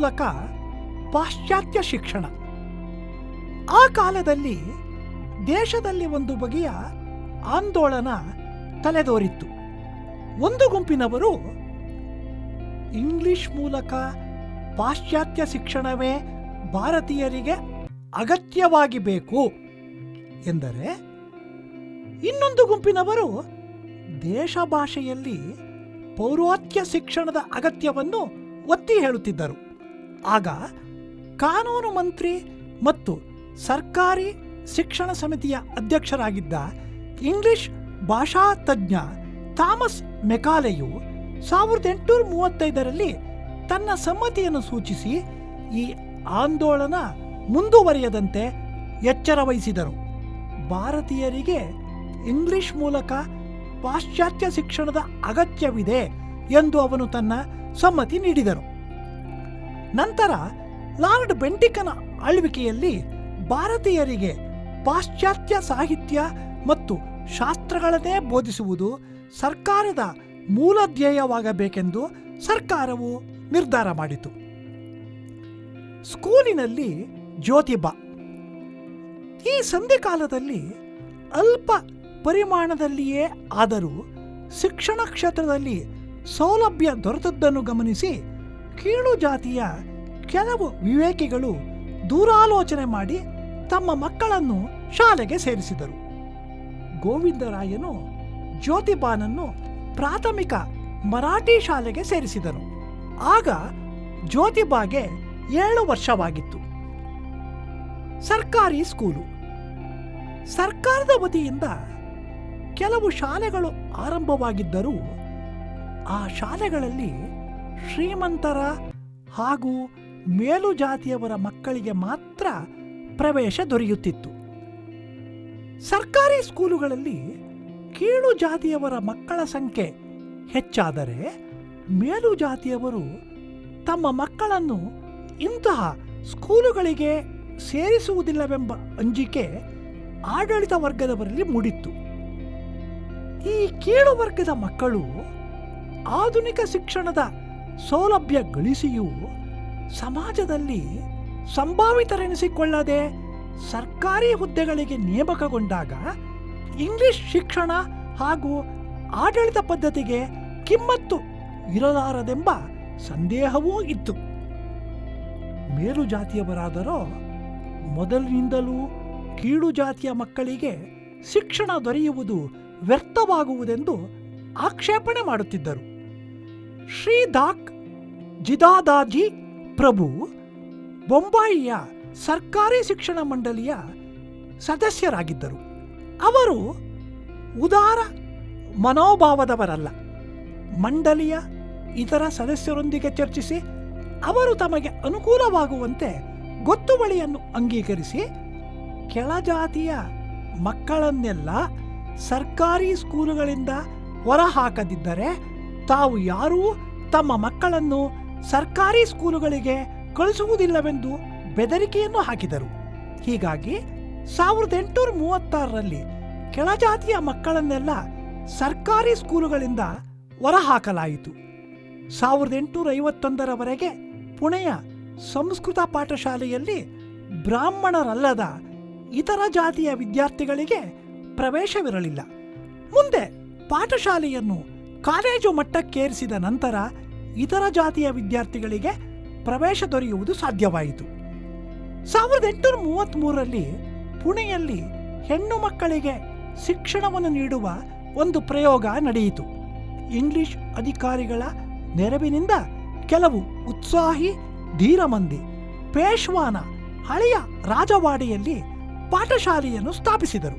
ಮೂಲಕ ಪಾಶ್ಚಾತ್ಯ ಶಿಕ್ಷಣ. ಆ ಕಾಲದಲ್ಲಿ ದೇಶದಲ್ಲಿ ಒಂದು ಬಗೆಯ ಆಂದೋಲನ ತಲೆದೋರಿತ್ತು. ಒಂದು ಗುಂಪಿನವರು ಇಂಗ್ಲಿಷ್ ಮೂಲಕ ಪಾಶ್ಚಾತ್ಯ ಶಿಕ್ಷಣವೇ ಭಾರತೀಯರಿಗೆ ಅಗತ್ಯವಾಗಿ ಬೇಕು ಎಂದರೆ ಇನ್ನೊಂದು ಗುಂಪಿನವರು ದೇಶ ಭಾಷೆಯಲ್ಲಿ ಪೌರಾತ್ಯ ಶಿಕ್ಷಣದ ಅಗತ್ಯವನ್ನು ಒತ್ತಿ ಹೇಳುತ್ತಿದ್ದರು. ಆಗ ಕಾನೂನು ಮಂತ್ರಿ ಮತ್ತು ಸರ್ಕಾರಿ ಶಿಕ್ಷಣ ಸಮಿತಿಯ ಅಧ್ಯಕ್ಷರಾಗಿದ್ದ ಇಂಗ್ಲಿಷ್ ಭಾಷಾ ತಜ್ಞ ಥಾಮಸ್ ಮೆಕಾಲೆಯು ಸಾವಿರದ ಎಂಟುನೂರ ಮೂವತ್ತೈದರಲ್ಲಿ ತನ್ನ ಸಮ್ಮತಿಯನ್ನು ಸೂಚಿಸಿ ಈ ಆಂದೋಲನ ಮುಂದುವರಿಯದಂತೆ ಎಚ್ಚರ ವಹಿಸಿದರು. ಭಾರತೀಯರಿಗೆ ಇಂಗ್ಲಿಷ್ ಮೂಲಕ ಪಾಶ್ಚಾತ್ಯ ಶಿಕ್ಷಣದ ಅಗತ್ಯವಿದೆ ಎಂದು ಅವನು ತನ್ನ ಸಮ್ಮತಿ ನೀಡಿದರು. ನಂತರ ಲಾರ್ಡ್ ಬೆಂಟಿಕನ ಆಳ್ವಿಕೆಯಲ್ಲಿ ಭಾರತೀಯರಿಗೆ ಪಾಶ್ಚಾತ್ಯ ಸಾಹಿತ್ಯ ಮತ್ತು ಶಾಸ್ತ್ರಗಳನ್ನೇ ಬೋಧಿಸುವುದು ಸರ್ಕಾರದ ಮೂಲ ಧ್ಯೇಯವಾಗಬೇಕೆಂದು ಸರ್ಕಾರವು ನಿರ್ಧಾರ ಮಾಡಿತು. ಸ್ಕೂಲಿನಲ್ಲಿ ಜ್ಯೋತಿಬಾ. ಈ ಸಂಧಿಕಾಲದಲ್ಲಿ ಅಲ್ಪ ಪರಿಮಾಣದಲ್ಲಿಯೇ ಆದರೂ ಶಿಕ್ಷಣ ಕ್ಷೇತ್ರದಲ್ಲಿ ಸೌಲಭ್ಯ ದೊರೆತದ್ದನ್ನು ಗಮನಿಸಿ ಕೀಳು ಜಾತಿಯ ಕೆಲವು ವಿವೇಕಿಗಳು ದೂರಾಲೋಚನೆ ಮಾಡಿ ತಮ್ಮ ಮಕ್ಕಳನ್ನು ಶಾಲೆಗೆ ಸೇರಿಸಿದರು. ಗೋವಿಂದರಾಯನು ಜ್ಯೋತಿಬಾನನ್ನು ಪ್ರಾಥಮಿಕ ಮರಾಠಿ ಶಾಲೆಗೆ ಸೇರಿಸಿದನು. ಆಗ ಜ್ಯೋತಿಬಾಗೆ ಏಳು ವರ್ಷವಾಗಿತ್ತು. ಸರ್ಕಾರಿ ಸ್ಕೂಲು. ಸರ್ಕಾರದ ವತಿಯಿಂದ ಕೆಲವು ಶಾಲೆಗಳು ಆರಂಭವಾಗಿದ್ದರೂ ಆ ಶಾಲೆಗಳಲ್ಲಿ ಶ್ರೀಮಂತರ ಹಾಗೂ ಮೇಲು ಜಾತಿಯವರ ಮಕ್ಕಳಿಗೆ ಮಾತ್ರ ಪ್ರವೇಶ ದೊರೆಯುತ್ತಿತ್ತು. ಸರ್ಕಾರಿ ಸ್ಕೂಲುಗಳಲ್ಲಿ ಕೀಳು ಜಾತಿಯವರ ಮಕ್ಕಳ ಸಂಖ್ಯೆ ಹೆಚ್ಚಾದರೆ ಮೇಲು ಜಾತಿಯವರು ತಮ್ಮ ಮಕ್ಕಳನ್ನು ಇಂತಹ ಸ್ಕೂಲುಗಳಿಗೆ ಸೇರಿಸುವುದಿಲ್ಲವೆಂಬ ಅಂಜಿಕೆ ಆಡಳಿತ ವರ್ಗದವರಲ್ಲಿ ಮೂಡಿತ್ತು. ಈ ಕೀಳು ವರ್ಗದ ಮಕ್ಕಳು ಆಧುನಿಕ ಶಿಕ್ಷಣದ ಸೌಲಭ್ಯ ಗಳಿಸಿಯೂ ಸಮಾಜದಲ್ಲಿ ಸಂಭಾವಿತರೆನಿಸಿಕೊಳ್ಳದೆ ಸರ್ಕಾರಿ ಹುದ್ದೆಗಳಿಗೆ ನೇಮಕಗೊಂಡಾಗ ಇಂಗ್ಲಿಷ್ ಶಿಕ್ಷಣ ಹಾಗೂ ಆಡಳಿತ ಪದ್ಧತಿಗೆ ಕಿಮ್ಮತ್ತು ಇರಲಾರದೆಂಬ ಸಂದೇಹವೂ ಇತ್ತು. ಮೇಲು ಜಾತಿಯವರಾದರೂ ಮೊದಲಿನಿಂದಲೂ ಕೀಳು ಜಾತಿಯ ಮಕ್ಕಳಿಗೆ ಶಿಕ್ಷಣ ದೊರೆಯುವುದು ವ್ಯರ್ಥವಾಗುವುದೆಂದು ಆಕ್ಷೇಪಣೆ ಮಾಡುತ್ತಿದ್ದರು. ಶ್ರೀದಾಕ್ ಜಿದಾದಾಜಿ ಪ್ರಭು ಬೊಂಬಾಯಿಯ ಸರ್ಕಾರಿ ಶಿಕ್ಷಣ ಮಂಡಳಿಯ ಸದಸ್ಯರಾಗಿದ್ದರು. ಅವರು ಉದಾರ ಮನೋಭಾವದವರಲ್ಲ. ಮಂಡಳಿಯ ಇತರ ಸದಸ್ಯರೊಂದಿಗೆ ಚರ್ಚಿಸಿ ಅವರು ತಮಗೆ ಅನುಕೂಲವಾಗುವಂತೆ ಗೊತ್ತುವಳಿಯನ್ನು ಅಂಗೀಕರಿಸಿ ಕೆಳಜಾತಿಯ ಮಕ್ಕಳನ್ನೆಲ್ಲ ಸರ್ಕಾರಿ ಸ್ಕೂಲುಗಳಿಂದ ಹೊರಹಾಕದಿದ್ದರೆ ತಾವು ಯಾರೂ ತಮ್ಮ ಮಕ್ಕಳನ್ನು ಸರ್ಕಾರಿ ಸ್ಕೂಲುಗಳಿಗೆ ಕಳಿಸುವುದಿಲ್ಲವೆಂದು ಬೆದರಿಕೆಯನ್ನು ಹಾಕಿದರು. ಹೀಗಾಗಿ ಸಾವಿರದ ಎಂಟುನೂರ ಮೂವತ್ತಾರರಲ್ಲಿ ಕೆಳಜಾತಿಯ ಮಕ್ಕಳನ್ನೆಲ್ಲ ಸರ್ಕಾರಿ ಸ್ಕೂಲುಗಳಿಂದ ಹೊರಹಾಕಲಾಯಿತು. ಸಾವಿರದ ಎಂಟುನೂರ ಐವತ್ತೊಂದರವರೆಗೆ ಪುಣೆಯ ಸಂಸ್ಕೃತ ಪಾಠಶಾಲೆಯಲ್ಲಿ ಬ್ರಾಹ್ಮಣರಲ್ಲದ ಇತರ ಜಾತಿಯ ವಿದ್ಯಾರ್ಥಿಗಳಿಗೆ ಪ್ರವೇಶವಿರಲಿಲ್ಲ. ಮುಂದೆ ಪಾಠಶಾಲೆಯನ್ನು ಕಾಲೇಜು ಮಟ್ಟಕ್ಕೇರಿಸಿದ ನಂತರ ಇತರ ಜಾತಿಯ ವಿದ್ಯಾರ್ಥಿಗಳಿಗೆ ಪ್ರವೇಶ ದೊರೆಯುವುದು ಸಾಧ್ಯವಾಯಿತು. ಸಾವಿರದ ಎಂಟುನೂರ ಮೂವತ್ತ್ಮೂರರಲ್ಲಿ ಪುಣೆಯಲ್ಲಿ ಹೆಣ್ಣು ಮಕ್ಕಳಿಗೆ ಶಿಕ್ಷಣವನ್ನು ನೀಡುವ ಒಂದು ಪ್ರಯೋಗ ನಡೆಯಿತು. ಇಂಗ್ಲಿಷ್ ಅಧಿಕಾರಿಗಳ ನೆರವಿನಿಂದ ಕೆಲವು ಉತ್ಸಾಹಿ ಧೀರಮಂದಿ ಪೇಶ್ವಾನ ಹಳೆಯ ರಾಜವಾಡಿಯಲ್ಲಿ ಪಾಠಶಾಲೆಯನ್ನು ಸ್ಥಾಪಿಸಿದರು.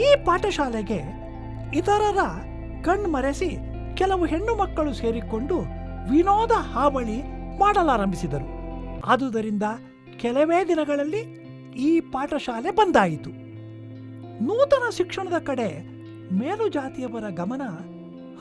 ಈ ಪಾಠಶಾಲೆಗೆ ಇತರರ ಕಣ್ಮರೆಸಿ ಕೆಲವು ಹೆಣ್ಣು ಮಕ್ಕಳು ಸೇರಿಕೊಂಡು ವಿನೋದ ಹಾವಳಿ ಮಾಡಲಾರಂಭಿಸಿದರು. ಆದುದರಿಂದ ಕೆಲವೇ ದಿನಗಳಲ್ಲಿ ಈ ಪಾಠಶಾಲೆ ಬಂದಾಯಿತು. ನೂತನ ಶಿಕ್ಷಣದ ಕಡೆ ಮೇಲುಜಾತಿಯವರ ಗಮನ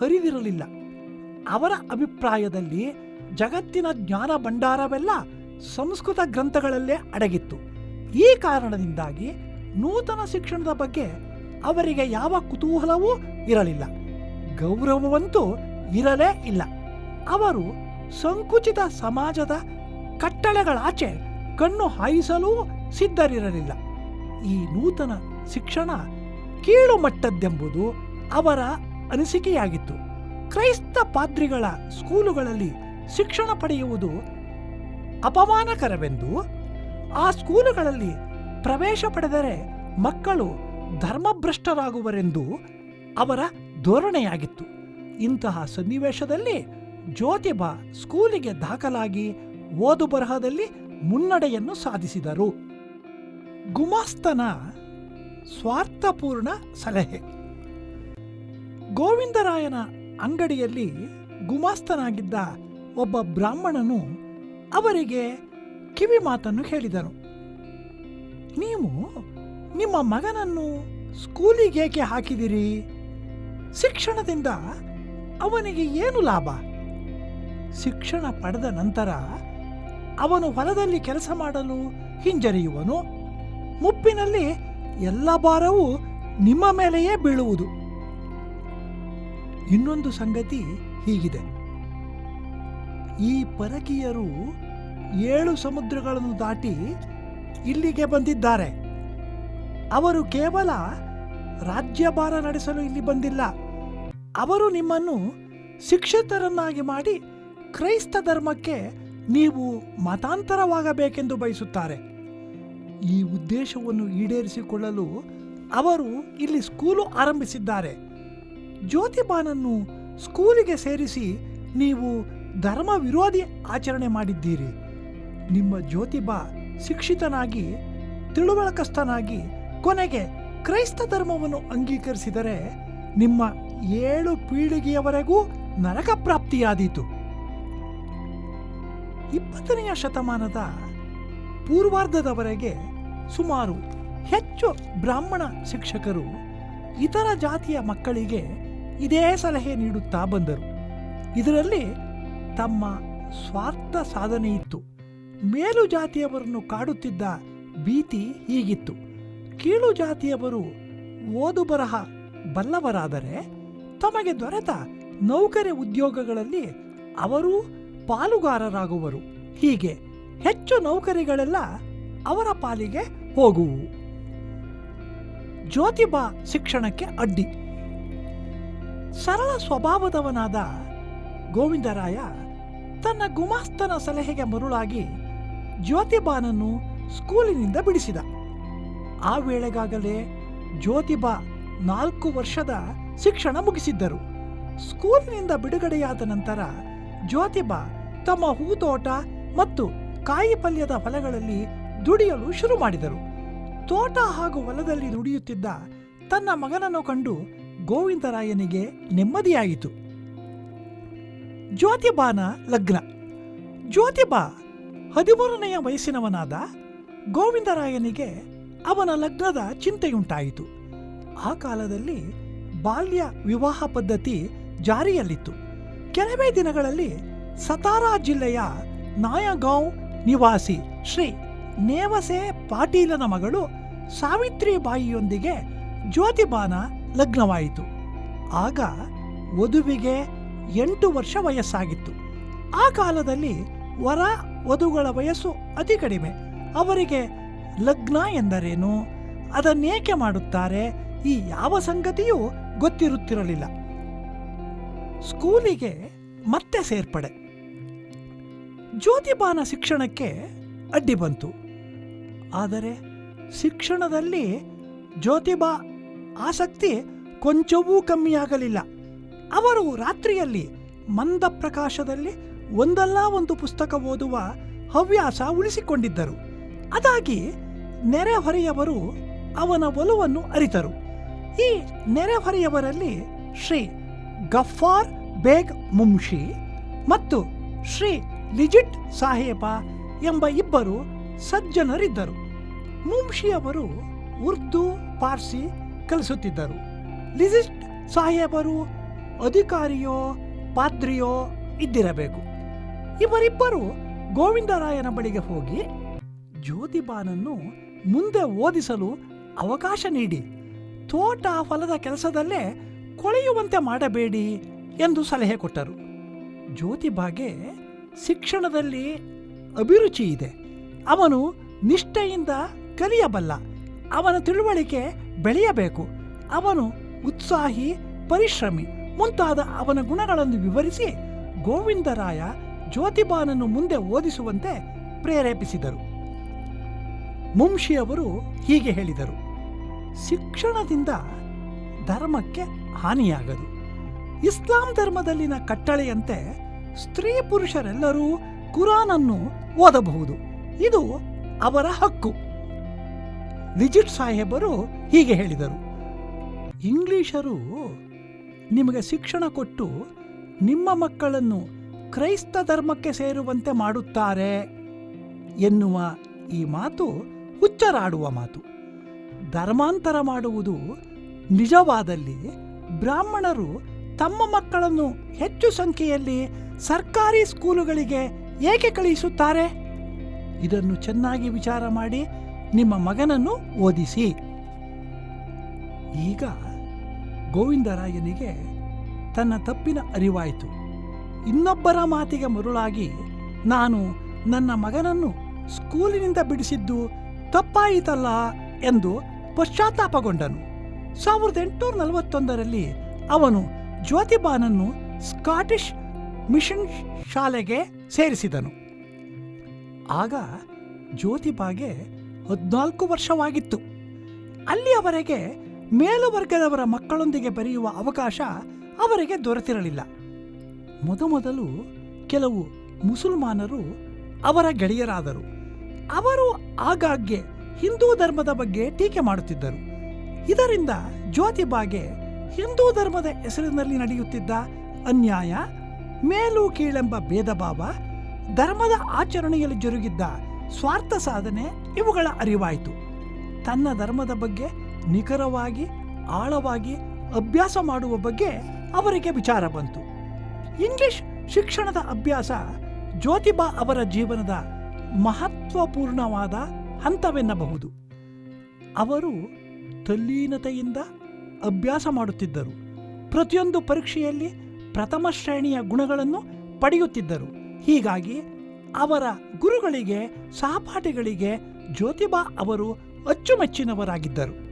ಹರಿದಿರಲಿಲ್ಲ. ಅವರ ಅಭಿಪ್ರಾಯದಲ್ಲಿ ಜಗತ್ತಿನ ಜ್ಞಾನ ಭಂಡಾರವೆಲ್ಲ ಸಂಸ್ಕೃತ ಗ್ರಂಥಗಳಲ್ಲೇ ಅಡಗಿತ್ತು. ಈ ಕಾರಣದಿಂದಾಗಿ ನೂತನ ಶಿಕ್ಷಣದ ಬಗ್ಗೆ ಅವರಿಗೆ ಯಾವ ಕುತೂಹಲವೂ ಇರಲಿಲ್ಲ. ಗೌರವವಂತೂ ಇರಲೇ ಇಲ್ಲ. ಅವರು ಸಂಕುಚಿತ ಸಮಾಜದ ಕಟ್ಟಳೆಗಳಾಚೆ ಕಣ್ಣು ಹಾಯಿಸಲೂ ಸಿದ್ಧರಿರಲಿಲ್ಲ. ಈ ನೂತನ ಶಿಕ್ಷಣ ಕೀಳು ಮಟ್ಟದ್ದೆಂಬುದು ಅವರ ಅನಿಸಿಕೆಯಾಗಿತ್ತು. ಕ್ರೈಸ್ತ ಪಾದ್ರಿಗಳ ಸ್ಕೂಲುಗಳಲ್ಲಿ ಶಿಕ್ಷಣ ಪಡೆಯುವುದು ಅಪಮಾನಕರವೆಂದು ಆ ಸ್ಕೂಲುಗಳಲ್ಲಿ ಪ್ರವೇಶ ಪಡೆದರೆ ಮಕ್ಕಳು ಧರ್ಮಭ್ರಷ್ಟರಾಗುವರೆಂದು ಅವರ ಧೋರಣೆಯಾಗಿತ್ತು. ಇಂತಹ ಸನ್ನಿವೇಶದಲ್ಲಿ ಜ್ಯೋತಿಬಾ ಸ್ಕೂಲಿಗೆ ದಾಖಲಾಗಿ ಓದು ಬರಹದಲ್ಲಿ ಮುನ್ನಡೆಯನ್ನು ಸಾಧಿಸಿದರು. ಗುಮಾಸ್ತನ ಸ್ವಾರ್ಥಪೂರ್ಣ ಸಲಹೆ. ಗೋವಿಂದರಾಯನ ಅಂಗಡಿಯಲ್ಲಿ ಗುಮಾಸ್ತನಾಗಿದ್ದ ಒಬ್ಬ ಬ್ರಾಹ್ಮಣನು ಅವರಿಗೆ ಕಿವಿ ಮಾತನ್ನು ಹೇಳಿದನು. ನೀವು ನಿಮ್ಮ ಮಗನನ್ನು ಸ್ಕೂಲಿಗೇಕೆ ಹಾಕಿದಿರಿ? ಶಿಕ್ಷಣದಿಂದ ಅವನಿಗೆ ಏನು ಲಾಭ? ಶಿಕ್ಷಣ ಪಡೆದ ನಂತರ ಅವನು ಹೊಲದಲ್ಲಿ ಕೆಲಸ ಮಾಡಲು ಹಿಂಜರಿಯುವನು. ಮುಪ್ಪಿನಲ್ಲಿ ಎಲ್ಲ ಭಾರವೂ ನಿಮ್ಮ ಮೇಲೆಯೇ ಬೀಳುವುದು. ಇನ್ನೊಂದು ಸಂಗತಿ ಹೀಗಿದೆ. ಈ ಪರಕೀಯರು ಏಳು ಸಮುದ್ರಗಳನ್ನು ದಾಟಿ ಇಲ್ಲಿಗೆ ಬಂದಿದ್ದಾರೆ. ಅವರು ಕೇವಲ ರಾಜ್ಯಭಾರ ನಡೆಸಲು ಇಲ್ಲಿ ಬಂದಿಲ್ಲ. ಅವರು ನಿಮ್ಮನ್ನು ಶಿಕ್ಷಿತರನ್ನಾಗಿ ಮಾಡಿ ಕ್ರೈಸ್ತ ಧರ್ಮಕ್ಕೆ ನೀವು ಮತಾಂತರವಾಗಬೇಕೆಂದು ಬಯಸುತ್ತಾರೆ. ಈ ಉದ್ದೇಶವನ್ನು ಈಡೇರಿಸಿಕೊಳ್ಳಲು ಅವರು ಇಲ್ಲಿ ಸ್ಕೂಲು ಆರಂಭಿಸಿದ್ದಾರೆ. ಜ್ಯೋತಿಬಾನನ್ನು ಸ್ಕೂಲಿಗೆ ಸೇರಿಸಿ ನೀವು ಧರ್ಮ ವಿರೋಧಿ ಆಚರಣೆ ಮಾಡಿದ್ದೀರಿ. ನಿಮ್ಮ ಜ್ಯೋತಿಬಾ ಶಿಕ್ಷಿತನಾಗಿ, ತಿಳುವಳಕಸ್ಥನಾಗಿ ಕೊನೆಗೆ ಕ್ರೈಸ್ತ ಧರ್ಮವನ್ನು ಅಂಗೀಕರಿಸಿದರೆ ನಿಮ್ಮ ಏಳು ಪೀಳಿಗೆಯವರೆಗೂ ನರಕ ಪ್ರಾಪ್ತಿಯಾದೀತು. ಇಪ್ಪತ್ತನೆಯ ಶತಮಾನದ ಪೂರ್ವಾರ್ಧದವರೆಗೆ ಸುಮಾರು ಹೆಚ್ಚು ಬ್ರಾಹ್ಮಣ ಶಿಕ್ಷಕರು ಇತರ ಜಾತಿಯ ಮಕ್ಕಳಿಗೆ ಇದೇ ಸಲಹೆ ನೀಡುತ್ತಾ ಬಂದರು. ಇದರಲ್ಲಿ ತಮ್ಮ ಸ್ವಾರ್ಥ ಸಾಧನೆ ಇತ್ತು. ಮೇಲು ಜಾತಿಯವರನ್ನು ಕಾಡುತ್ತಿದ್ದ ಭೀತಿ ಹೀಗಿತ್ತು. ಕೀಳು ಜಾತಿಯವರು ಓದು ಬರಹ ಬಲ್ಲವರಾದರೆ ತಮಗೆ ದೊರೆತ ನೌಕರಿ ಉದ್ಯೋಗಗಳಲ್ಲಿ ಅವರೂ ಪಾಲುಗಾರರಾಗುವರು. ಹೀಗೆ ಹೆಚ್ಚು ನೌಕರಿಗಳೆಲ್ಲ ಅವರ ಪಾಲಿಗೆ ಹೋಗುವು. ಜ್ಯೋತಿಬಾ ಶಿಕ್ಷಣಕ್ಕೆ ಅಡ್ಡಿ. ಸರಳ ಸ್ವಭಾವದವನಾದ ಗೋವಿಂದರಾಯ ತನ್ನ ಗುಮಾಸ್ತನ ಸಲಹೆಗೆ ಮರುಳಾಗಿ ಜ್ಯೋತಿಬಾನನ್ನು ಸ್ಕೂಲಿನಿಂದ ಬಿಡಿಸಿದ. ಆ ವೇಳೆಗಾಗಲೇ ಜ್ಯೋತಿಬಾ ನಾಲ್ಕು ವರ್ಷದ ಶಿಕ್ಷಣ ಮುಗಿಸಿದ್ದರು. ಸ್ಕೂಲಿನಿಂದ ಬಿಡುಗಡೆಯಾದ ನಂತರ ಜ್ಯೋತಿಬಾ ತಮ್ಮ ಹೂತೋಟ ಮತ್ತು ಕಾಯಿ ಪಲ್ಯದ ಹೊಲಗಳಲ್ಲಿ ದುಡಿಯಲು ಶುರು ಮಾಡಿದರು. ತೋಟ ಹಾಗೂ ಹೊಲದಲ್ಲಿ ದುಡಿಯುತ್ತಿದ್ದ ತನ್ನ ಮಗನನ್ನು ಕಂಡು ಗೋವಿಂದರಾಯನಿಗೆ ನೆಮ್ಮದಿಯಾಯಿತು. ಜ್ಯೋತಿಬಾನ ಲಗ್ನ. ಜ್ಯೋತಿಬಾ ಹದಿಮೂರನೆಯ ವಯಸ್ಸಿನವನಾದ ಗೋವಿಂದರಾಯನಿಗೆ ಅವನ ಲಗ್ನದ ಚಿಂತೆಯುಂಟಾಯಿತು. ಆ ಕಾಲದಲ್ಲಿ ಬಾಲ್ಯ ವಿವಾಹ ಪದ್ಧತಿ ಜಾರಿಯಲ್ಲಿತ್ತು. ಕೆಲವೇ ದಿನಗಳಲ್ಲಿ ಸತಾರಾ ಜಿಲ್ಲೆಯ ನಾಯಗಾಂವ್ ನಿವಾಸಿ ಶ್ರೀ ನೇವಸೆ ಪಾಟೀಲನ ಮಗಳು ಸಾವಿತ್ರಿಬಾಯಿಯೊಂದಿಗೆ ಜ್ಯೋತಿಬಾನ ಲಗ್ನವಾಯಿತು. ಆಗ ವಧುವಿಗೆ ಎಂಟು ವರ್ಷ ವಯಸ್ಸಾಗಿತ್ತು. ಆ ಕಾಲದಲ್ಲಿ ವರ ವಧುಗಳ ವಯಸ್ಸು ಅತಿ ಕಡಿಮೆ. ಅವರಿಗೆ ಲಗ್ನ ಎಂದರೇನು, ಅದನ್ನೇಕೆ ಮಾಡುತ್ತಾರೆ, ಈ ಯಾವ ಸಂಗತಿಯೂ ಗೊತ್ತಿರುತ್ತಿರಲಿಲ್ಲ. ಸ್ಕೂಲಿಗೆ ಮತ್ತೆ ಸೇರ್ಪಡೆ. ಜ್ಯೋತಿಬಾನ ಶಿಕ್ಷಣಕ್ಕೆ ಅಡ್ಡಿ ಬಂತು. ಆದರೆ ಶಿಕ್ಷಣದಲ್ಲಿ ಜ್ಯೋತಿಬಾ ಆಸಕ್ತಿ ಕೊಂಚವೂ ಕಮ್ಮಿಯಾಗಲಿಲ್ಲ. ಅವರು ರಾತ್ರಿಯಲ್ಲಿ ಮಂದ ಪ್ರಕಾಶದಲ್ಲಿ ಒಂದಲ್ಲ ಒಂದು ಪುಸ್ತಕ ಓದುವ ಹವ್ಯಾಸ ಉಳಿಸಿಕೊಂಡಿದ್ದರು. ಅದಾಗಿ ನೆರೆಹೊರೆಯವರು ಅವನ ಒಲವನ್ನು ಅರಿತರು. ಈ ನೆರೆಹೊರೆಯವರಲ್ಲಿ ಶ್ರೀ ಗಫಾರ್ ಬೇಗ್ ಮುಂಶಿ ಮತ್ತು ಶ್ರೀ ಲಿಜಿಟ್ ಸಾಹೇಬ ಎಂಬ ಇಬ್ಬರು ಸಜ್ಜನರಿದ್ದರು. ಮುಂಶಿಯವರು ಉರ್ದು, ಪಾರ್ಸಿ ಕಲಿಸುತ್ತಿದ್ದರು. ಲಿಜಿಟ್ ಸಾಹೇಬರು ಅಧಿಕಾರಿಯೋ, ಪಾದ್ರಿಯೋ ಇದ್ದಿರಬೇಕು. ಇವರಿಬ್ಬರು ಗೋವಿಂದರಾಯನ ಬಳಿಗೆ ಹೋಗಿ ಜ್ಯೋತಿಬಾನನ್ನು ಮುಂದೆ ಓದಿಸಲು ಅವಕಾಶ ನೀಡಿ. ತೋಟ ಹೊಲದ ಕೆಲಸದಲ್ಲೇ ಕೊಳೆಯುವಂತೆ ಮಾಡಬೇಡಿ ಎಂದು ಸಲಹೆ ಕೊಟ್ಟರು. ಜ್ಯೋತಿಬಾಗೆ ಶಿಕ್ಷಣದಲ್ಲಿ ಅಭಿರುಚಿ ಇದೆ. ಅವನು ನಿಷ್ಠೆಯಿಂದ ಕಲಿಯಬಲ್ಲ. ಅವನ ತಿಳುವಳಿಕೆ ಬೆಳೆಯಬೇಕು. ಅವನು ಉತ್ಸಾಹಿ, ಪರಿಶ್ರಮಿ. ಮುಂತಾದ ಅವನ ಗುಣಗಳನ್ನು ವಿವರಿಸಿ ಗೋವಿಂದರಾಯ ಜ್ಯೋತಿಬಾನನ್ನು ಮುಂದೆ ಓದಿಸುವಂತೆ ಪ್ರೇರೇಪಿಸಿದರು. ಮುಂಶಿಯವರು ಹೀಗೆ ಹೇಳಿದರು. ಶಿಕ್ಷಣದಿಂದ ಧರ್ಮಕ್ಕೆ ಹಾನಿಯಾಗದು. ಇಸ್ಲಾಂ ಧರ್ಮದಲ್ಲಿನ ಕಟ್ಟಳೆಯಂತೆ ಸ್ತ್ರೀ ಪುರುಷರೆಲ್ಲರೂ ಕುರಾನನ್ನು ಓದಬಹುದು. ಇದು ಅವರ ಹಕ್ಕು. ವಿಜಿಟ್ ಸಾಹೇಬರು ಹೀಗೆ ಹೇಳಿದರು. ಇಂಗ್ಲಿಷರು ನಿಮಗೆ ಶಿಕ್ಷಣ ಕೊಟ್ಟು ನಿಮ್ಮ ಮಕ್ಕಳನ್ನು ಕ್ರೈಸ್ತ ಧರ್ಮಕ್ಕೆ ಸೇರುವಂತೆ ಮಾಡುತ್ತಾರೆ ಎನ್ನುವ ಈ ಮಾತು ಹುಚ್ಚರಾಡುವ ಮಾತು. ಧರ್ಮಾಂತರ ಮಾಡುವುದು ನಿಜವಾದಲ್ಲಿ ಬ್ರಾಹ್ಮಣರು ತಮ್ಮ ಮಕ್ಕಳನ್ನು ಹೆಚ್ಚು ಸಂಖ್ಯೆಯಲ್ಲಿ ಸರ್ಕಾರಿ ಸ್ಕೂಲುಗಳಿಗೆ ಏಕೆ ಕಳುಹಿಸುತ್ತಾರೆ? ಇದನ್ನು ಚೆನ್ನಾಗಿ ವಿಚಾರ ಮಾಡಿ ನಿಮ್ಮ ಮಗನನ್ನು ಓದಿಸಿ. ಈಗ ಗೋವಿಂದರಾಯನಿಗೆ ತನ್ನ ತಪ್ಪಿನ ಅರಿವಾಯಿತು. ಇನ್ನೊಬ್ಬರ ಮಾತಿಗೆ ಮರುಳಾಗಿ ನಾನು ನನ್ನ ಮಗನನ್ನು ಸ್ಕೂಲಿನಿಂದ ಬಿಡಿಸಿದ್ದು ತಪ್ಪಾಯಿತಲ್ಲ ಎಂದು ಪಶ್ಚಾತ್ತಾಪಗೊಂಡನು. ಸಾವಿರದ ಎಂಟುನೂರ ನಲವತ್ತೊಂದರಲ್ಲಿ ಅವನು ಜ್ಯೋತಿಬಾನನ್ನು ಸ್ಕಾಟಿಷ್ ಮಿಷನ್ ಶಾಲೆಗೆ ಸೇರಿಸಿದನು. ಆಗ ಜ್ಯೋತಿಬಾಗೆ ಹದಿನಾಲ್ಕು ವರ್ಷವಾಗಿತ್ತು. ಅಲ್ಲಿಯವರೆಗೆ ಮೇಲುವರ್ಗದವರ ಮಕ್ಕಳೊಂದಿಗೆ ಬೆರೆಯುವ ಅವಕಾಶ ಅವರಿಗೆ ದೊರೆತಿರಲಿಲ್ಲ. ಮೊದಮೊದಲು ಕೆಲವು ಮುಸಲ್ಮಾನರು ಅವರ ಗೆಳೆಯರಾದರು. ಅವರು ಆಗಾಗ್ಗೆ ಹಿಂದೂ ಧರ್ಮದ ಬಗ್ಗೆ ಟೀಕೆ ಮಾಡುತ್ತಿದ್ದರು. ಇದರಿಂದ ಜ್ಯೋತಿಬಾಗೆ ಹಿಂದೂ ಧರ್ಮದ ಹೆಸರಿನಲ್ಲಿ ನಡೆಯುತ್ತಿದ್ದ ಅನ್ಯಾಯ, ಮೇಲು ಕೀಳೆಂಬ ಭೇದ ಭಾವ ಧರ್ಮದ ಆಚರಣೆಯಲ್ಲಿ ಜರುಗಿದ್ದ ಸ್ವಾರ್ಥ ಸಾಧನೆ ಇವುಗಳ ಅರಿವಾಯಿತು. ತನ್ನ ಧರ್ಮದ ಬಗ್ಗೆ ನಿಖರವಾಗಿ, ಆಳವಾಗಿ ಅಭ್ಯಾಸ ಮಾಡುವ ಬಗ್ಗೆ ಅವರಿಗೆ ವಿಚಾರ ಬಂತು. ಇಂಗ್ಲಿಷ್ ಶಿಕ್ಷಣದ ಅಭ್ಯಾಸ ಜ್ಯೋತಿಬಾ ಅವರ ಜೀವನದ ಮಹತ್ವಪೂರ್ಣವಾದ ಹಂತವೆನ್ನಬಹುದು. ಅವರು ತಲ್ಲೀನತೆಯಿಂದ ಅಭ್ಯಾಸ ಮಾಡುತ್ತಿದ್ದರು. ಪ್ರತಿಯೊಂದು ಪರೀಕ್ಷೆಯಲ್ಲಿ ಪ್ರಥಮ ಶ್ರೇಣಿಯ ಗುಣಗಳನ್ನು ಪಡೆಯುತ್ತಿದ್ದರು. ಹೀಗಾಗಿ ಅವರ ಗುರುಗಳಿಗೆ ಸಹಪಾಠಿಗಳಿಗೆ ಜ್ಯೋತಿಬಾ ಅವರು ಅಚ್ಚುಮೆಚ್ಚಿನವರಾಗಿದ್ದರು.